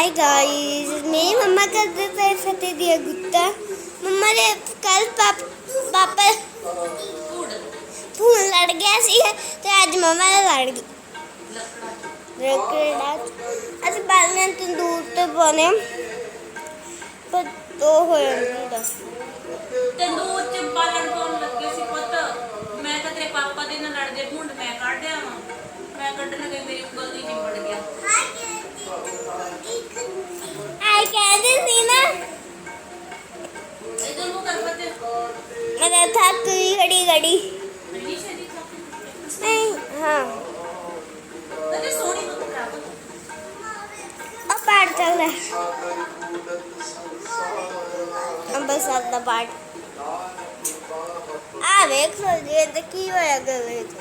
Hi guys ਮੇਰੀ ਮੰਮਾ ਕਰਦੇ ਪਏ ਫਤਿਹ ਦੀ ਗੁੱਤਾ ਮੰਮਾ ਦੇ ਕੱਲ ਪਾਪਾ ਫੋਨ ਲੜ ਗਿਆ ਸੀ ਤੇ ਅੱਜ ਮੰਮਾ ਨਾਲ ਲੜ ਗਈ ਰਕੜਾ ਅਸੀਂ ਬਾਲਣ ਤੰਦੂਰ ਤੇ ਪਾਉਣੇ ਆ। ਪਰ ਉਹ ਹੋ ਜਾਂਦਾ ਤੰਦੂਰ ਚ ਬਾਲਣ ਪਾਉਣ ਲੱਗੇ ਸੀ ਪੁੱਤ ਮੈਂ ਤਾਂ ਤੇਰੇ ਪਾਪਾ ਦੇ ਨਾਲ ਲੜਦੇ ਭੁੰਡ ਮੈਂ ਕੱਢਿਆ ਵਾਂ ਮੈਂ ਕੱਢਣ ਗਈ ਮੇਰੀ ਉਂਗਲ ਦੀ ਨਿਬੜ ਗਿਆ ਆਈ ਕਹਿੰਦੇ ਸੀ ਨਾ। ਇਧਰ ਨੂੰ ਕਰ ਬੱਤੇ ਮੈਂ ਥੱਕ ਗਈ ਘੜੀ ਘੜੀ ਨਹੀਂ ਹਾਂ। ਤੇ ਸੋਹਣੀ ਨੂੰ ਕਰਾ ਦੋ ਆ ਪਾਠ ਚੱਲਦਾ ਅੰਬਸਰ ਦਾ ਪਾਠ। ਆ ਵੇਖ ਲੋ ਜੇ ਤੇ ਕੀ ਹੋਇਆ ਗਲੇ ਚ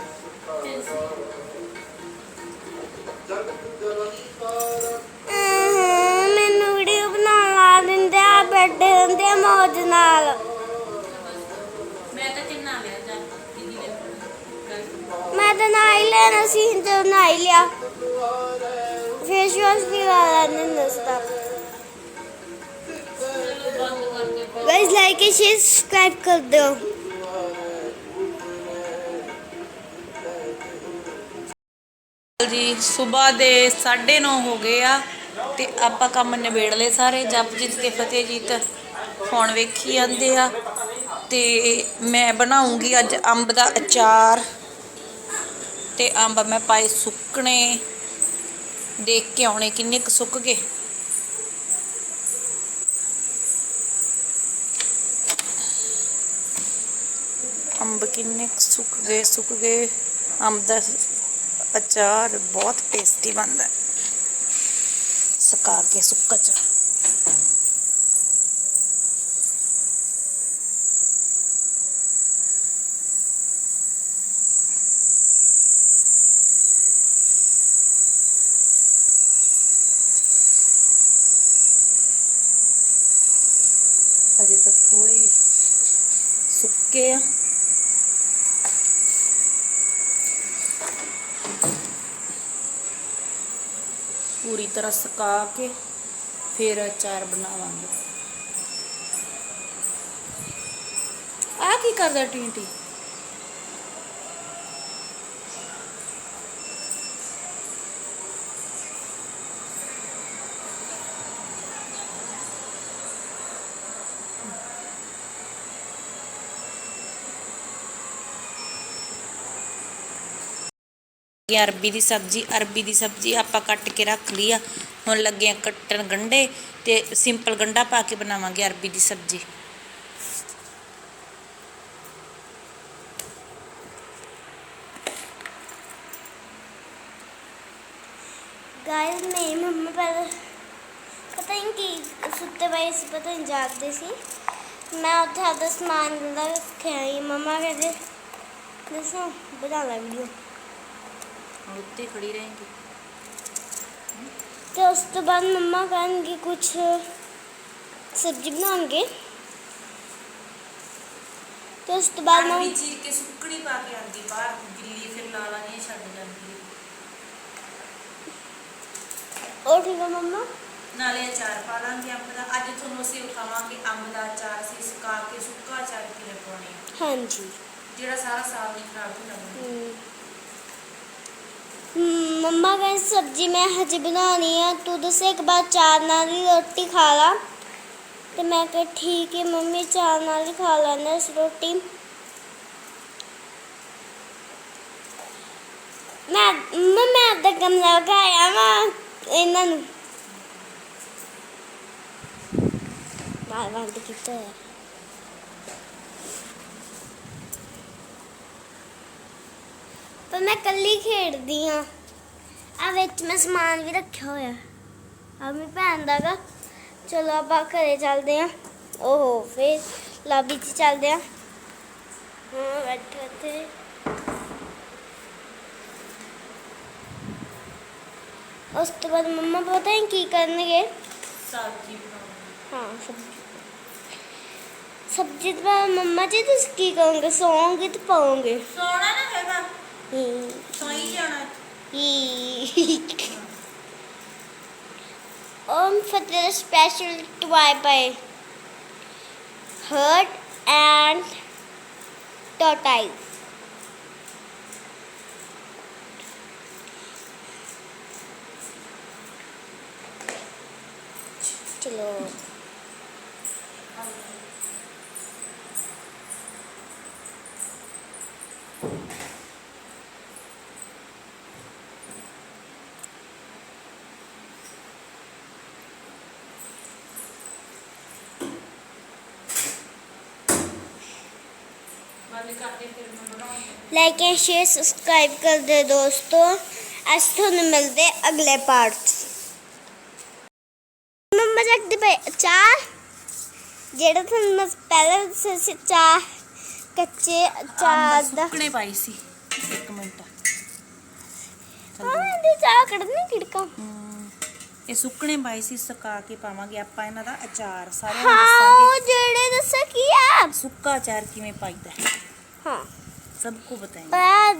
ਆ ਬੈਠੇ ਹੁੰਦੇ ਆ ਮੌਜ ਨਾਲ। ਮੈਂ ਤਾਂ ਕਿੰਨਾ ਲਿਆ ਜਾ ਦੀਦੀ ਦੇ ਕੋਲ ਮੈਂ ਤਾਂ ਨਾ ਹੀ ਲੈਣਾ ਸੀ ਤੇ ਨਾ ਹੀ ਲਿਆ। ਫੇਸ ਵਾਸ਼ ਵੀ ਲਾ ਲੈਣੇ ਨਸਤਾ ਚਲੋ ਬੰਦ ਕਰਕੇ ਫਿਰ guys like and share subscribe ਕਰ ਦਿਓ। ਜੀ ਸਵੇਰ ਦੇ 9:30 ਹੋ ਗਏ ਆ। ਤੇ ਆਪਾਂ ਕੰਮ ਨਿਬੇੜ ਲਏ ਸਾਰੇ ਜਪ ਜਪਜੀਤ ਤੇ ਫਤਿਹਜੀਤ ਹੁਣ ਵੇਖੀ ਜਾਂਦੇ ਆ। ਤੇ ਮੈਂ ਬਣਾਉਂਗੀ ਅੱਜ ਅੰਬ ਦਾ ਅਚਾਰ ਤੇ ਅੰਬ ਮੈਂ ਪਾਏ ਸੁੱਕਣੇ। ਦੇਖ ਕੇ ਆਉਣੇ ਕਿੰਨੇ ਕੁ ਸੁੱਕ ਗਏ। ਅੰਬ ਕਿੰਨੇ ਕੁ ਸੁੱਕ ਗਏ ਸੁੱਕ ਗਏ। ਅੰਬ ਦਾ ਅਚਾਰ ਬਹੁਤ ਟੇਸਟੀ ਬਣਦਾ। ਸੁਕਾ ਕੇ ਸੁੱਕਾ ਚ ਅਜੇ ਤੱਕ ਥੋੜੀ ਸੁੱਕੇ ਆ ਪੂਰੀ ਤਰ੍ਹਾਂ ਸੁਕਾ ਕੇ ਫਿਰ ਅਚਾਰ ਬਣਾਵਾਂਗੇ। ਆ ਕੀ ਕਰਦਾ ਟੀਂਟੀ? ਇਹ ਅਰਬੀ ਦੀ ਸਬਜ਼ੀ, ਅਰਬੀ ਦੀ ਸਬਜ਼ੀ ਆਪਾਂ ਕੱਟ ਕੇ ਰੱਖ ਲਈ ਆ। ਹੁਣ ਲੱਗੇ ਆ ਕੱਟਣ ਗੰਢੇ ਤੇ ਸਿੰਪਲ ਗੰਢਾ ਪਾ ਕੇ ਬਣਾਵਾਂਗੇ ਅਰਬੀ ਦੀ ਸਬਜ਼ੀ। ਗਾਇਸ ਮੇਰੀ ਮੰਮਾ ਪਹਿਲਾਂ ਪਤਾ ਨਹੀਂ ਕੀ ਸੁੱਤੇ ਪਏ ਸੀ ਪਤਾ ਨਹੀਂ ਜਾਗਦੇ ਸੀ ਮੈਂ ਉੱਥੇ ਆਪਦਾ ਸਮਾਨ ਗੰਦਾ ਰੱਖਿਆ ਸੀ ਮੰਮਾ ਕਹਿੰਦੇ ਦੱਸੋ ਬਣਾ ਲੈ ਵੀਡੀਓ ਹੁਣ ਉੱਤੇ ਖੜੀ ਰਹੇਗੀ ਤੇ ਉਸ ਤੋਂ ਬਾਅਦ ਮੰਮਾ ਕਹਿਣਗੇ ਕੁਝ ਸਬਜ਼ੀ ਬਣਾਉਣਗੇ ਤੇ ਉਸ ਤੋਂ ਬਾਅਦ ਅਰਬੀ ਮੈਂ ਚੀਰ ਕੇ ਸੁੱਕਣੀ ਪਾ ਕੇ ਆਂਦੀ ਬਾਹਰ ਗਿੱਲੀ ਫਿਰ ਲਾਲਾ ਨਹੀਂ ਛੱਡ ਜਾਂਦੀ ਉਹ ਠੀਕ ਹੈ ਮੰਮਾ ਨਾਲੇ ਅਚਾਰ ਪਾ ਲਾਂਗੇ ਅੰਬ ਦਾ ਅੱਜ ਤੁਹਾਨੂੰ ਅਸੀਂ ਵਿਖਾਵਾਂਗੇ ਅੰਬ ਦਾ ਅਚਾਰ ਅਸੀਂ ਸੁਕਾ ਕੇ ਸੁੱਕਾ ਅਚਾਰ ਕਿਵੇਂ ਪਾਉਣੇ ਆ ਹਾਂਜੀ ਜਿਹੜਾ ਸਾਰਾ ਸਾਲ ਨਹੀਂ ਖਰਾਬ ਹੋ ਜਾਂਦਾ ਹਮ। ਹਮ, ਮੰਮਾ ਕਹਿੰਦੀ ਸਬਜ਼ੀ ਮੈਂ ਹਜੇ ਬਣਾਉਣੀ ਆ। ਤੂੰ ਦੱਸ ਇੱਕ ਵਾਰ ਚਾਰ ਨਾਲ ਹੀ ਰੋਟੀ ਖਾ ਲਾ। ਤੇ ਮੈਂ ਕਿਹਾ ਠੀਕ ਹੈ ਮੰਮੀ, ਚਾਰ ਨਾਲ ਹੀ ਖਾ ਲੈਣਾ ਇਸ ਰੋਟੀ। ਮੈਂ, ਮੰਮਾ, ਮੈਂ ਅੱਧਾ ਕਮਰਾ ਲਗਾਇਆ ਵਾ ਇਹਨਾਂ ਨੂੰ। ਬਾਰ ਬਾਰ ਕੀਤਾ ਹੈ ਪਰ ਮੈਂ ਕੱਲੀ ਖੇਡਦੀ ਆ ਆ ਵਿੱਚ ਮੈਂ ਸਮਾਨ ਵੀ ਰੱਖਿਆ ਹੋਇਆ ਆ ਮੇਰੀ ਭੈਣ ਦਾ ਗਾ ਚਲੋ ਆਪਾਂ ਘਰੇ ਚੱਲਦੇ ਆ ਓਹੋ ਫੇਰ ਲਾਬੀ 'ਚ ਚੱਲਦੇ ਆ ਹਾਂ ਬੈਠੇ ਉੱਥੇ ਉਸ ਤੋਂ ਬਾਅਦ ਮੰਮਾ ਪਤਾ ਨਹੀਂ ਕੀ ਕਰਨਗੇ ਸਬਜ਼ੀ ਬਣਾਉਣੀ ਹਾਂ ਸਬਜ਼ੀ ਸਬਜ਼ੀ ਤੋਂ ਬਾਅਦ ਮੰਮਾ ਜੀ ਤੁਸੀਂ ਕੀ ਕਰੋਗੇ ਸੌਂਗੇ ਤੇ ਪਾਓਗੇ ਸੋਣਾ ਨਾ ਹੈਗਾ ਹੂੰ ਸੋਈ ਜਾਣਾ ਹੀ Om Father special toy by Hurt and Tortoise. चलो ਲਾਈਕ ਐਂਡ ਸ਼ੇਅਰ ਸਬਸਕ੍ਰਾਈਬ ਕਰ ਦੇ ਦੋਸਤੋ ਅਸੀਂ ਤੁਹਾਨੂੰ ਮਿਲਦੇ ਅਗਲੇ ਪਾਰਟ ਮੰਮਾ ਚੱਕਦੇ ਪਏ ਅਚਾਰ ਜਿਹੜਾ ਤੁਹਾਨੂੰ ਮੈਂ ਪਹਿਲਾਂ ਦੱਸਿਆ ਸੀ ਚਾਹ ਕੱਚੇ ਅਚਾਰ ਦਾ ਸੁੱਕਣੇ ਪਾਈ ਸੀ ਇੱਕ ਮਿੰਟ ਹਾਂ ਇਹਦੀ ਚਾਹ ਕੱਢਣੀ ਕਿੜਕਾ ਇਹ ਸੁੱਕਣੇ ਪਾਈ ਸੀ ਸੁਕਾ ਕੇ ਪਾਵਾਂਗੇ ਆਪਾਂ ਇਹਨਾਂ ਦਾ ਅਚਾਰ ਸਾਰਿਆਂ ਨੂੰ ਹਾਂ ਦੱਸਾਂਗੇ ਉਹ ਜਿਹੜੇ ਦੱਸਿਆ ਕੀ ਆ ਸੁੱਕਾ ਅਚਾਰ ਕਿਵੇਂ ਪਾਈਦਾ ਹੈ ਹਾਂ ਸਭ ਕੁ ਬਤਾਏਂਗੇ ਪਰ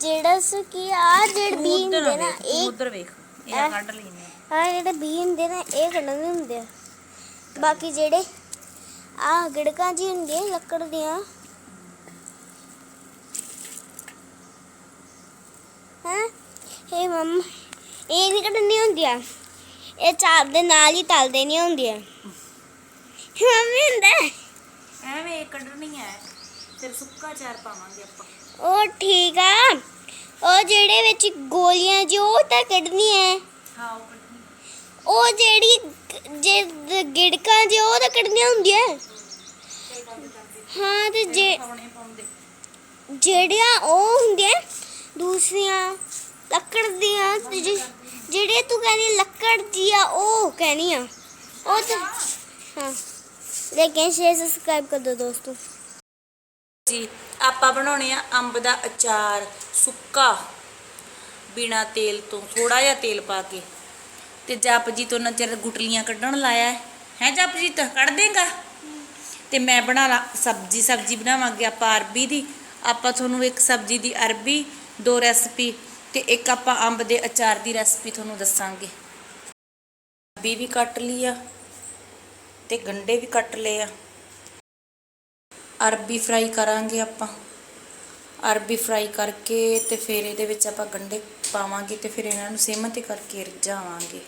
ਜਿਹੜਾ ਸੋ ਕੀ ਆ ਜਿਹੜੇ ਤੂੰ ਬੀ ਉੱਧਰ ਹੁੰਦੇ ਨਾ ਨਾ ਵੇਖ, ਤੂੰ ਇਹ ਉੱਧਰ ਵੇਖ ਇਹ ਇਹ- ਕੱਢ ਲੈਨੇ ਆ ਜਿਹੜੇ ਬੀ ਹੁੰਦੇ ਨਾ ਇਹ ਕੱਢਣੇ ਹੁੰਦੇ ਆ ਬਾਕੀ ਜਿਹੜੇ ਆ ਗੜਕਾਂ ਜੀ ਹੁੰਦੀਆਂ ਲੱਕੜ ਦੀਆਂ ਹਾਂ ਇਹ ਮੰਮ ਇਹ ਨਹੀਂ ਕੱਢਣੀ ਹੁੰਦੀਆਂ ਇਹ ਚਾਰ ਦੇ ਨਾਲ ਹੀ ਤਲਦੇ ਨਹੀਂ ਹੁੰਦੀਆਂ ਮੰਮੀ ਹੁੰਦਾ ਹੈ। ਐਵੇਂ ਇਹ ਕੱਢਣੀ ਹੈ ਫਿਰ ਸੁੱਕਾ ਅਚਾਰ ਪਾਵਾਂਗੇ ਆਪਾਂ। ਉਹ ਠੀਕ ਆ। ਉਹ ਜਿਹੜੇ ਵਿੱਚ ਗੋਲੀਆਂ ਜੀ ਉਹ ਤਾਂ ਕੱਢਣੀ ਹੈ ਹਾਂ ਉਹ ਕੱਢਣੀ। ਉਹ ਜਿਹੜੀ ਜੇ ਗਿੜਕਾਂ ਜੀ ਉਹ ਤਾਂ ਕੱਢਣੀਆਂ ਹੁੰਦੀਆਂ। ਹਾਂ ਤੇ ਜੇ ਪਾਉਣੇ ਪਾਉਂਦੇ। ਜਿਹੜੀਆਂ ਉਹ ਹੁੰਦੀਆਂ ਦੂਸਰੀਆਂ ਲੱਕੜ ਦੀਆਂ ਤੇ ਜਿ- ਜਿਹੜੇ ਤੂੰ ਕਹਿੰਦੀ ਲੱਕੜ ਦੀ ਆ ਉਹ ਕਹਿਣੀ ਆ ਉਹ ਤਾਂ ਹਾਂ। ਲੇਕਿਨ ਸ਼ੇਅਰ ਸਬਸਕ੍ਰਾਈਬ ਕਰ ਦਿਓ ਦੋਸਤੋ। ਜੀ। ਆਪਾਂ ਬਣਾਉਣੇ ਆ ਅੰਬ ਦਾ ਅਚਾਰ ਸੁੱਕਾ, ਬਿਨਾ ਤੇਲ ਤੋਂ ਥੋੜਾ ਜਿਹਾ ਤੇਲ ਪਾ ਕੇ। ਤੇ ਜਪਜੀ ਤੋਂ ਚਿਰ ਗੁਟਲੀਆਂ ਕੱਢਣ ਲਾਇਆ ਹੈ। ਜਪਜੀਤ ਕੱਢ ਦੇਗਾ? ਤੇ ਮੈਂ ਬਣਾ ਲਾ, ਸਬਜੀ ਸਬਜੀ ਬਣਾਵਾਂਗੇ ਆਪਾਂ ਅਰਬੀ ਦੀ। ਆਪਾਂ ਤੁਹਾਨੂੰ ਇੱਕ ਸਬਜੀ ਦੀ ਅਰਬੀ, ਦੋ ਰੈਸਪੀ ਤੇ ਇੱਕ ਆਪਾਂ ਅੰਬ ਦੇ ਅਚਾਰ ਦੀ ਰੈਸਪੀ ਤੁਹਾਨੂੰ ਦੱਸਾਂਗੇ। ਅਰਬੀ ਵੀ ਕੱਟ ਲਈ ਆ ਤੇ ਗੰਡੇ ਵੀ ਕੱਟ ਲਏ ਆ। ਅਰਬੀ ਫਰਾਈ ਕਰਾਂਗੇ ਆਪਾਂ। ਅਰਬੀ ਫਰਾਈ ਕਰਕੇ ਤੇ ਫਿਰ ਇਹਦੇ ਵਿੱਚ ਆਪਾਂ ਗੰਡੇ ਪਾਵਾਂਗੇ ਤੇ ਫਿਰ ਇਹਨਾਂ ਨੂੰ ਸਿਮ ਤੇ ਕਰਕੇ ਰਜਾਵਾਂਗੇ।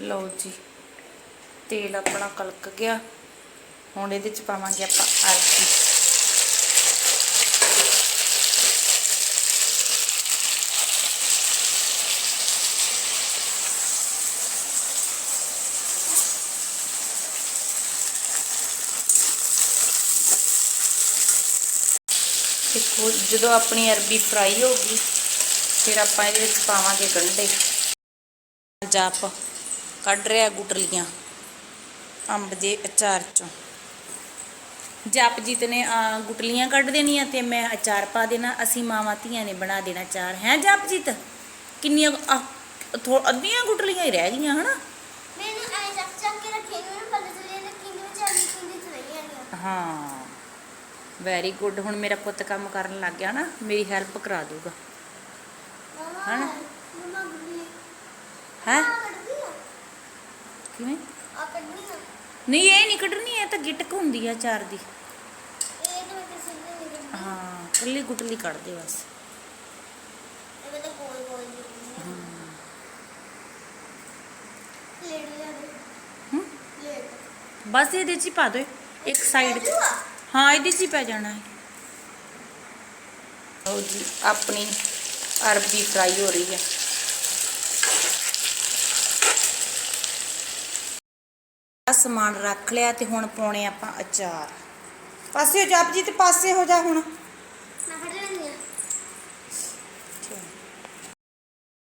ਲਓ ਜੀ, ਤੇਲ ਆਪਣਾ ਕਲਕ ਗਿਆ। ਹੁਣ ਇਹਦੇ ਚ ਪਾਵਾਂਗੇ ਆਪਾਂ ਅਰਬੀ। ਦੇਖੋ ਜਦੋਂ ਆਪਣੀ ਅਰਬੀ ਫਰਾਈ ਹੋ ਗਈ ਫਿਰ ਆਪਾਂ ਇਹਦੇ ਵਿੱਚ ਪਾਵਾਂਗੇ ਗੰਢੇ। ਜਾਪ ਕੱਢ ਰਿਹਾ ਗੁਟਲੀਆਂ ਅੰਬ ਦੇ ਅਚਾਰ ਚੋਂ। ਜਪਜੀਤ ਨੇ ਗੁਟਲੀਆਂ ਕੱਢ ਦੇਣੀਆਂ ਤੇ ਮੈਂ ਅਚਾਰ ਪਾ ਦੇਣਾ ਅਸੀਂ ਮਾਵਾਂ ਧੀਆਂ ਨੇ ਬਣਾ ਦੇਣਾ ਅਚਾਰ। ਹੈ ਜਪਜੀਤ ਕਿੰਨੀਆਂ ਅੱਧੀਆਂ ਗੁਟਲੀਆਂ ਹੀ ਰਹਿ ਗਈਆਂ ਹਨਾ? ਮੈਨੂੰ ਐ ਚੱਕ ਚੱਕ ਕੇ ਰੱਖੇ ਨੂੰ ਪਤਾ ਚੱਲਿਆ ਕਿ ਕਿੰਨੇ ਵਿੱਚ ਆਲੀ ਕਿੰਨੇ ਚ ਰਹੀ ਆਣੀ ਹਾਂ। ਵੈਰੀ ਗੁੱਡ ਹੁਣ ਮੇਰਾ ਪੁੱਤ ਕੰਮ ਕਰਨ ਲੱਗ ਗਿਆ ਨਾ ਮੇਰੀ ਹੈਲਪ ਕਰਾ ਦੂਗਾ ਹਨਾ? ਹੈ? ਕਿਵੇਂ? ਨਹੀਂ ਇਹ ਨਹੀਂ ਕੱਢਣੀ ਇਹ ਤਾਂ ਗਿਟਕ ਹੁੰਦੀ ਆ ਅਚਾਰ ਦੀ। ਹਾਂ ਕੱਲੀ ਗੁਟਲੀ ਕੱਢ ਦੇ ਬਸ। ਬਸ ਇਹਦੇ ਚ ਪਾ ਦੋ ਇੱਕ ਸਾਈਡ ਤੇ ਹਾਂ ਇਹਦੇ 'ਚ ਹੀ ਪੈ ਜਾਣਾ ਹੈ। ਲਓ ਜੀ ਆਪਣੀ ਅਰਬੀ ਫਰਾਈ ਹੋ ਰਹੀ ਹੈ। ਆਹ ਸਮਾਨ ਰੱਖ ਲਿਆ ਤੇ ਹੁਣ ਪਾਉਣੇ ਆਪਾਂ ਅਚਾਰ। ਪਾਸੇ ਹੋ ਜਾਪ ਜੀ ਤੇ ਪਾਸੇ ਹੋ ਜਾ ਹੁਣ। ਮੈਂ ਫੜ ਲੈਂਦੀ ਆ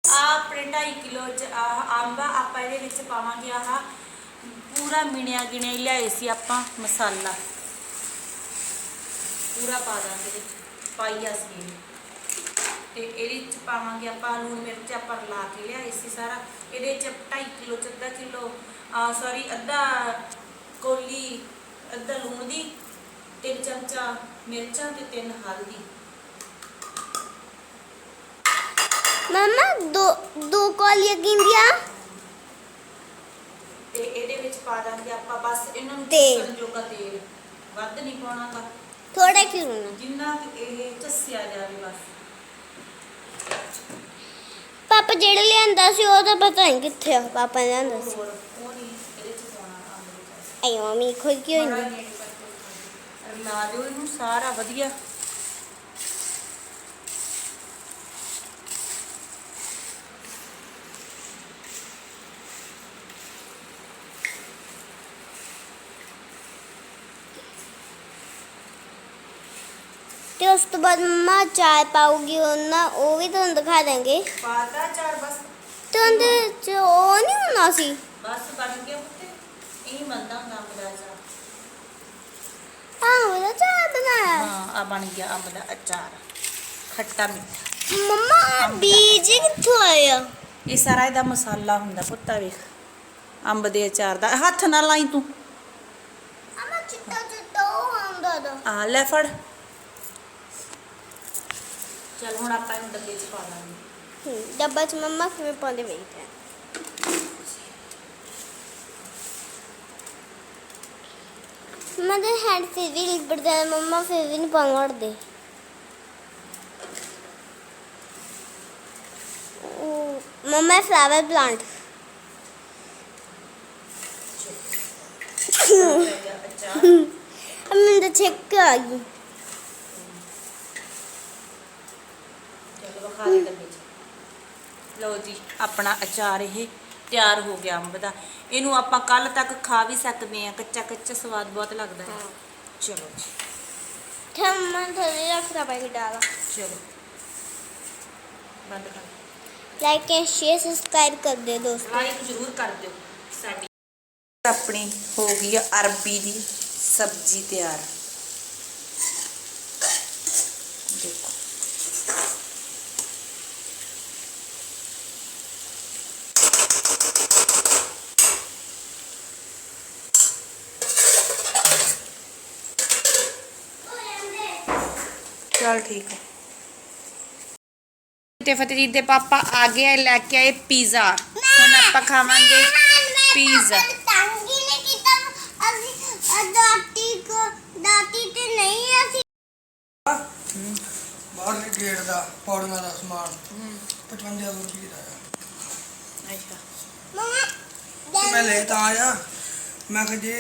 ਆ ਆਪਣੇ 2.5 ਕਿਲੋ ਅੰਬ ਆ ਆਪਾਂ ਇਹਦੇ ਵਿੱਚ ਪਾਵਾਂਗੇ ਆਹ ਪੂਰਾ ਮਿਣਿਆ ਗਿਣਿਆ ਲਿਆਏ ਸੀ ਆਪਾਂ ਮਸਾਲਾ। ਪੂਰਾ ਪਾ ਦਾਂਗੇ ਇਹਦੇ ਚ ਪਾਈਆ ਸੀ। ਤੇ ਇਹਦੇ ਚ ਪਾਵਾਂਗੇ ਆਪਾਂ ਲੂਣ ਮਿਰਚ ਆਪਾਂ ਲਾ ਕੇ ਲਿਆਏ ਸੀ ਸਾਰਾ। ਇਹਦੇ ਚ 2.5 ਕਿਲੋ ਚ ਅੱਧਾ ਕਿਲੋ ਆ ਸੌਰੀ ਅੱਧਾ ਕੋਲੀ ਅੱਧਾ ਲੂਣ ਦੀ ਤਿੰਨ ਚਮਚਾ ਮਿਰਚਾਂ ਤੇ ਤਿੰਨ ਹਲਦੀ। ਮਮਾ ਦੋ ਦੋ ਕੋਲੀਆਂ ਕਿੰਦੀਆਂ ਤੇ ਇਹਦੇ ਵਿੱਚ ਪਾ ਦਾਂਗੇ ਆਪਾਂ ਬਸ ਇਹਨਾਂ ਨੂੰ ਤੇਲ। ਚੱਸਣ ਜੋਗਾ ਤੇਲ। ਵੱਧ ਨਹੀਂ ਪਾਉਣਾਗਾ ਥੋੜਾ ਕਿਉਂ ਜਿੰਨਾ ਕਿ ਇਹ ਚੱਸਿਆ ਜਾਵੇ ਬਸ। ਪਾਪਾ ਜਿਹੜਾ ਲਿਆਂਦਾ ਸੀ ਉਹ ਤਾਂ ਪਤਾ ਨਹੀਂ ਕਿੱਥੇ ਆ ਪਾਪਾ ਨੇ ਲਿਆਂਦਾ ਸੀ। ਹੋਰ ਉਹ ਨਹੀਂ ਇਹਦੇ ਚ ਪਾਉਣਾ ਅੰਬ ਦੇ ਵਿੱਚ। ਆਈ ਮੰਮੀ ਖੁਦ ਕੀ ਨੇੜੇ ਕਰਕੇ ਲਾ ਦਿਓ ਇਹਨੂੰ ਸਾਰਾ ਵਧੀਆ। ਤੇ ਉਸ ਤੋਂ ਬਾਅਦ ਮੰਮਾ ਚਾय ਪਾਉਗੀ ਉਹਨਾਂ ਉਹ ਵੀ ਤੁਹਾਨੂੰ ਦਿਖਾ ਦਾਂਗੇ ਪਾਤਾ ਚਾਰ ਬਸ ਤੇ ਉਹਦੇ ਚ ਉਹ ਨਹੀਂ ਹੋਣਾ ਸੀ ਬਸ ਬਣ ਗਿਆ ਪੁੱਤੇ ਇਹ ਮੰਦਾ ਹੁੰਦਾ ਅੰਬ ਦਾ ਅਚਾਰ ਹਾਂ ਉਹਦਾ ਚਾय ਬਣਾਇਆ ਹਾਂ ਆ ਬਣ ਗਿਆ ਅੰਬ ਦਾ ਅਚਾਰ ਖੱਟਾ ਮਿੱਠਾ ਮੰਮਾ ਬੀਜ ਕਿੱਥੋਂ ਆਇਆ ਇਹ ਸਾਰਾ ਇਹਦਾ ਮਸਾਲਾ ਹੁੰਦਾ ਪੁੱਤਾ ਵੇਖ ਅੰਬ ਦੇ ਅਚਾਰ ਦਾ ਹੱਥ ਨਾਲ ਲਾਈ ਤੂੰ ਅਮਾ ਚਿੱਟਾ ਚਿੱਟਾ ਉਹ ਆਉਂਦਾ ਦਾ ਆ ਲੈ ਫੜ ਚਲ ਹੁਣ ਆਪਾਂ ਇਹਨੂੰ ਡੱਬੇ 'ਚ ਪਾ ਦਾਂਗੇ ਹਮ, ਡੱਬਾ ਚ ਮੰਮਾ ਕਿਵੇਂ ਪਾਉਂਦੇ ਵੇਖਦੇ ਮੈਂ ਤਾਂ ਹੈਂਡ ਫਿਰ ਵੀ ਲਿਬੜਦਾ ਮੰਮਾ ਫਿਰ ਵੀ ਨਹੀਂ ਪਾਉਂਦੇ ਮੰਮਾ ਫਲਾਵਰ ਪਲਾਂਟ ਅਚਾਰ ਮੈਨੂੰ ਤਾਂ ਛਿੱਕ ਆ ਗਈ ਵਿਖਾ ਦੇ ਡੱਬੇ 'ਚ। ਲਓ ਜੀ ਆਪਣਾ ਅਚਾਰ ਇਹ ਤਿਆਰ ਹੋ ਗਿਆ ਅੰਬ ਦਾ। ਇਹਨੂੰ ਆਪਾਂ ਕੱਲ ਤੱਕ ਖਾ ਵੀ ਸਕਦੇ ਆ ਕੱਚਾ ਕੱਚਾ ਸਵਾਦ ਬਹੁਤ ਲੱਗਦਾ ਹੈ। ਚਲੋ ਜੀ। ਥੰਮਾ ਥੋੜੀ ਰੱਖਦਾ ਪਾਈ ਡਾਲਾ। ਚਲੋ। ਬੰਦ ਕਰ। ਲਾਈਕ ਐਂਡ ਸ਼ੇਅਰ ਸਬਸਕ੍ਰਾਈਬ ਕਰ ਦਿਓ ਦੋਸਤੋ। ਲਾਈਕ ਜ਼ਰੂਰ ਕਰ ਦਿਓ। ਸਾਡੀ ਆਪਣੀ ਹੋ ਗਈ ਆ ਅਰਬੀ ਦੀ ਸਬਜ਼ੀ ਤਿਆਰ। ਦੇਖੋ। ਚਲ ਠੀਕ ਹੈ ਤੇ ਫਤਿਹਜੀਤ ਦੇ ਪਾਪਾ ਆ ਗਏ ਲੈ ਕੇ ਆਏ ਪੀਜ਼ਾ ਹੁਣ ਆਪਾਂ ਖਾਵਾਂਗੇ ਪੀਜ਼ਾ ਟੰਗੀ ਨੇ ਕੀਤਾ ਅਸੀਂ ਦਾਤੀ ਕੋ ਦਾਤੀ ਤੇ ਨਹੀਂ ਅਸੀਂ ਬਾਹਰਲੇ ਗੇਟ ਦਾ ਪੌੜੀਆਂ ਦਾ ਸਮਾਨ 55 ਰੁਪਏ ਦਾ ਆ ਅੱਛਾ ਮਮਾ ਤੇ ਮੈਂ ਲੈ ਤਾਂ ਆਇਆ ਮੈਂ ਕਿਹਾ ਜੇ